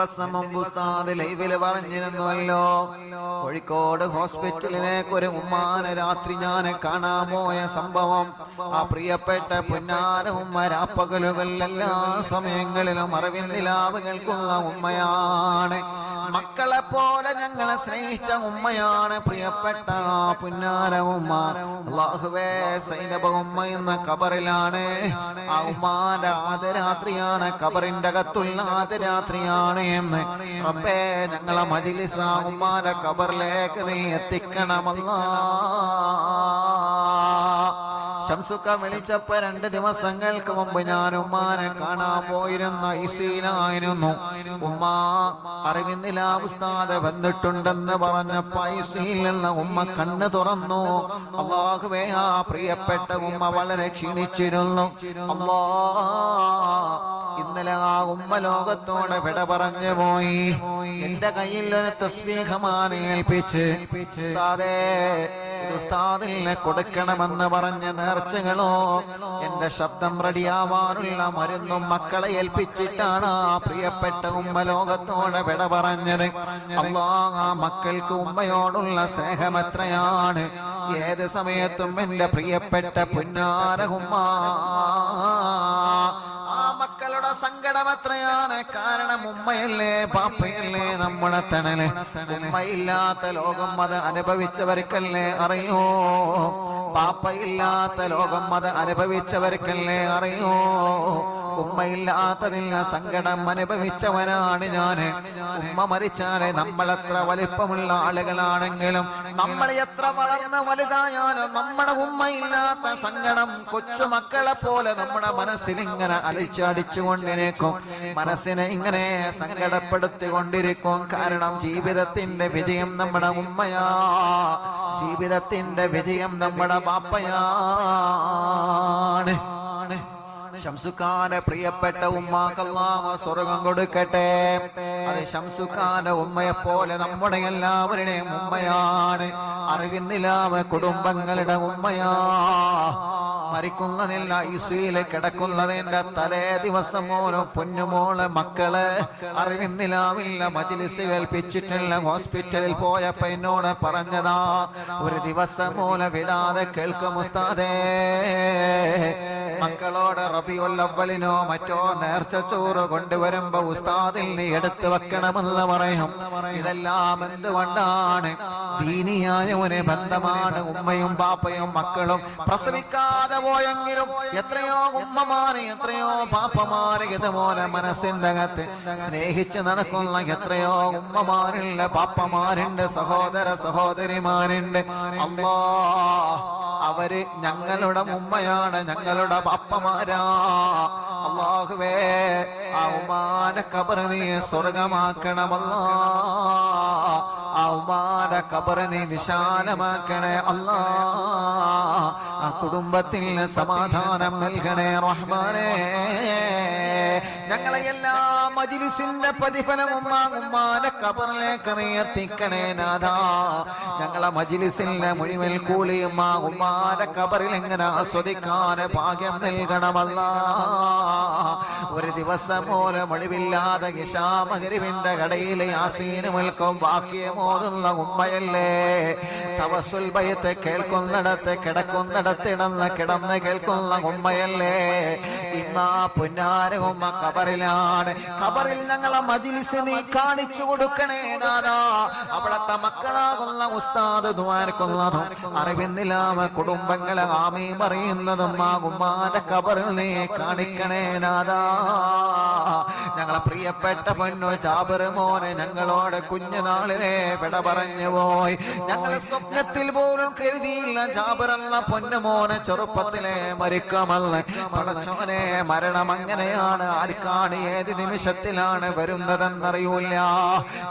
ദിവസം മുമ്പ് ഉസ്താദ് ലൈവിൽ പറഞ്ഞിരുന്നുവല്ലോ. കോഴിക്കോട് ഹോസ്പിറ്റലിലേക്ക് ഒരു ഉമ്മാനെ രാത്രി ഞാൻ കാണാൻ പോയ സംഭവം. ആ പ്രിയപ്പെട്ട പുന്നാര ഉമ്മ എല്ലാ സമയങ്ങളിലും അറിവിന്ദിലാവ് കേൾക്കുന്ന ഉമ്മയാണ്. മക്കളെ പോലെ ഞങ്ങളെ സ്നേഹിച്ച ഉമ്മയാണ് പ്രിയപ്പെട്ട പുന്നാര ഉമ്മ. അള്ളാഹുവേ സൈനബ ഉമ്മ എന്ന കബറിലാണ് ആ ഉമ്മാന്റെ ആദരാത്രിയാണ് കബറിന്റെ അകത്തുള്ള ആദരാത്രിയാണ് എന്ന്. റബ്ബേ ഞങ്ങളെ മജിലിസ ഉമ്മാന്റെ കബറിലേക്ക് നീ എത്തിക്കണമല്ലാ. വിളിച്ചപ്പോ രണ്ട് ദിവസങ്ങൾക്ക് മുമ്പ് ഞാൻ ഉമ്മാനെ കാണാൻ പോയിരുന്ന ഇസീലായിരുന്നു ഉമ്മ അറിവിന്നില്ല ഉസ്താദ് വന്നിട്ടുണ്ടെന്ന് പറഞ്ഞ ഐസിയിൽ നിന്ന് ഉമ്മ കണ്ണു തുറന്നു. അള്ളാഹുവേ ആ പ്രിയപ്പെട്ട ഉമ്മ വളരെ ക്ഷീണിച്ചിരുന്നു. അള്ളാ ഇന്നലെ ആ ഉമ്മ ലോകത്തോടെ വിട പറഞ്ഞു പോയി. എന്റെ കയ്യിൽ ഒരു തസ്ബീഹമാണ് ഏൽപ്പിച്ച്. ഉസ്താദേ ഉസ്താദിനെ കൊടുക്കണമെന്ന് പറഞ്ഞ നേർച്ചകളോ എന്റെ ശബ്ദം റെഡിയാവാനുള്ള മരുന്നും മക്കളെ ഏൽപ്പിച്ചിട്ടാണ് ആ പ്രിയപ്പെട്ട ഉമ്മ ലോകത്തോടെ വിട പറഞ്ഞത്. അള്ളാ ആ മക്കൾക്ക് ഉമ്മയോടുള്ള സ്നേഹം എത്രയാണ്? ഏത് സമയത്തും എന്റെ പ്രിയപ്പെട്ട പുന്നാര ഉമ്മ. ആ മക്കളുടെ സങ്കടം എത്രയാണ് കാരണം ഉമ്മയല്ലേ പാപ്പയല്ലേ നമ്മുടെ തണൽ. ഉമ്മയില്ലാത്ത ലോകം അത് അനുഭവിച്ചവർക്കല്ലേ അറിയോ? പാപ്പയില്ലാത്ത ലോകം അത് അനുഭവിച്ചവർക്കല്ലേ അറിയോ? ഉമ്മയില്ലാത്തതിൽ സങ്കടം അനുഭവിച്ചവനാണ് ഞാൻ. ഉമ്മ മരിച്ചാൽ നമ്മൾ എത്ര വലിപ്പമുള്ള ആളുകളാണെങ്കിലും നമ്മൾ എത്ര വളർന്ന വലുതായാലും നമ്മുടെ ഉമ്മയില്ലാത്ത സങ്കടം കൊച്ചുമക്കളെ പോലെ നമ്മുടെ മനസ്സിൽ ഇങ്ങനെ അലിച്ചടിച്ചുകൊണ്ടിരിക്കും. മനസ്സിനെ ഇങ്ങനെ സങ്കടപ്പെടുത്തിക്കൊണ്ടിരിക്കും. കാരണം ജീവിതത്തിന്റെ വിജയം നമ്മുടെ ഉമ്മയാ. ജീവിതത്തിന്റെ വിജയം നമ്മുടെ ബാപ്പയാണ് ശംസുഖാന്റെ പ്രിയപ്പെട്ട ഉമ്മാക്കല്ലാമ സ്വർഗം കൊടുക്കട്ടെ. അത് ശംസുഖാന്റെ ഉമ്മയെ പോലെ നമ്മുടെ എല്ലാവരുടെയും ഉമ്മയാണ്. അറിവിന്നില്ലാവ കുടുംബങ്ങളുടെ ഉമ്മയാ. മരിക്കുന്നതില്ല ഇസുയിൽ കിടക്കുന്നതിന്റെ തലേ ദിവസം ഓരോ പൊന്നുമോൾ മക്കൾ. അറിവിന്നിലാവില്ല മജിലിസ് കേൾപ്പിച്ചിട്ടുള്ള ഹോസ്പിറ്റലിൽ പോയ എന്നോട് പറഞ്ഞതാ ഒരു ദിവസം മോനെ വിടാതെ കേൾക്കും ഉസ്താദേ. മക്കളോട് റബിയുല്ലവലിനോ മറ്റോ നേർച്ച ചോറ് കൊണ്ടുവരുമ്പോ ഉസ്താദിൽ നീ എടുത്തു വെക്കണമെന്ന് പറയും. ഇതെല്ലാം എന്തുകൊണ്ടാണ്? ദീനിയായ ബന്ധമാണ് ഉമ്മയും പാപ്പയും മക്കളും. പ്രസവിക്കാതെ പോയെങ്കിലും എത്രയോ ഉമ്മമാര് എത്രയോ പാപ്പമാര് ഇതുപോലെ മനസ്സിന്റെ അകത്ത് സ്നേഹിച്ച് നടക്കുന്ന എത്രയോ ഉമ്മമാരുണ്ട് പാപ്പമാരുണ്ട് സഹോദര സഹോദരിമാരുണ്ട്. അമ്മോ അവർ ഞങ്ങളുടെ ഉമ്മയാണ് ഞങ്ങളുടെ അപ്പമാരാ. അള്ളാഹുവേ ആ ഉമാന കബർ നീ സ്വർഗമാക്കണമല്ല. ആ ഉമാന കബർ നീ വിശാലമാക്കണേ അല്ലാ. കുടുംബത്തിൽ സമാധാനം നൽകണേ റഹ്മാനേ. ഞങ്ങളെ എല്ലാ മജിലിസിന്റെ പ്രതിഫലവും ഉമ്മ ഉമ്മാന്റെ കബറിലേക്ക് നീ എത്തിക്കണേ നാഥാ. ഞങ്ങളെ മജിലിസിന്റെ മുഴുവൻ കൂലിയും ആ ഉമ്മാന്റെ കബറിൽ എങ്ങനെ ആസ്വദിക്കാൻ ഭാഗ്യം നൽകണമല്ല. ഒരു ദിവസം പോലെ മൊഴിവില്ലാതെ ഇഷാമകരിവിന്റെ കടയിലെ ആസീന് നിൽക്കും വാക്യമോതുന്ന ഉമ്മയല്ലേ. തവസുൽഭയത്തെ കേൾക്കുന്നിടത്ത് കിടക്കുന്നിടത്തിടന്ന് കിടന്ന് കേൾക്കുന്ന ഉമ്മയല്ലേ? ഇന്നാ പുന്നാര ഉമ്മ കബറിലാണ് കബറിൽ ഞങ്ങളെ മജിലിസ് നീ കാണിച്ചു കൊടുക്കണേ നാദാ അവിടത്തെ മക്കളാകുന്ന ഉസ്താദ് ദ്വാരക്കുന്നതും അറിവിന്നില്ലാമ കുടുംബങ്ങളെ ആമീ പറയുന്നതും ആ ഉമ്മാന്റെ കബറിൽ നീ കാണിക്കണേ നാദാ ഞങ്ങളെ പ്രിയപ്പെട്ട പൊന്നു ചാബർ മോനെ ഞങ്ങളോട് കുഞ്ഞുനാളിനെ വിട പറഞ്ഞു പോയി. ഞങ്ങൾ സ്വപ്നത്തിൽ പോലും കരുതിയില്ല ചാബർ പൊന്നു മോനെ ചെറുപ്പത്തിലെ മരിക്കമല്ല പടച്ചോനെ മരണം അങ്ങനെയാണ്. ആർക്കാണ് ഏത് നിമിഷത്തിലാണ് വരുന്നതെന്നറിയൂല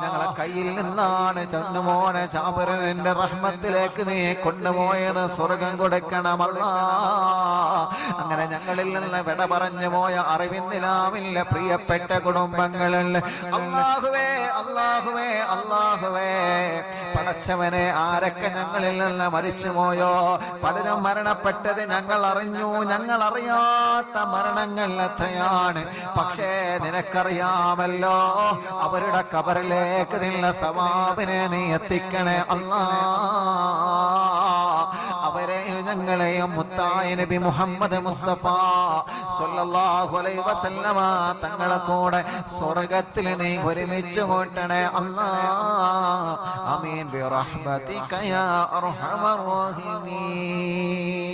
ഞങ്ങളെ കയ്യിൽ നിന്നാണ് ചന്നുമോനെ ചാബറിന്റെ റഹ്മത്തിലേക്ക് നീ കൊണ്ടുപോയത്. സ്വർഗം കൊടുക്കണമല്ല. അങ്ങനെ ഞങ്ങളിൽ നിന്ന് വിട പറഞ്ഞു പോയ അറിവിന്നിലാവില്ല പ്രിയപ്പെട്ട കുടുംബങ്ങളിൽ അള്ളാഹുവേ അള്ളാഹുവേ അള്ളാഹുവേ പടച്ചവനെ ആരൊക്കെ ഞങ്ങളിൽ നിന്ന് മരിച്ചുപോയോ? പലരും മരണപ്പെട്ടത് ഞങ്ങൾ അറിഞ്ഞു. ഞങ്ങൾ അറിയാത്ത മരണങ്ങൾ എത്രയാണ്? പക്ഷേ നിനക്കറിയാമല്ലോ അവരുടെ കബറിലേക്ക് നിന്ന സവാബിനെ നീ എത്തിക്കണേ. അല്ലാ. അവരെയും ഞങ്ങളെയും മുത്തായ നബി മുഹമ്മദ് മുസ്തഫ സല്ലല്ലാഹു അലൈഹി വസല്ലമ തങ്ങളെ കൂടെ സ്വർഗത്തിൽ നീ ഒരുമിച്ച് കൂട്ടണേ. അല്ലാ. ആമീൻ ബിറഹ്മതിക യാ അർഹമർ റഹീമീൻ.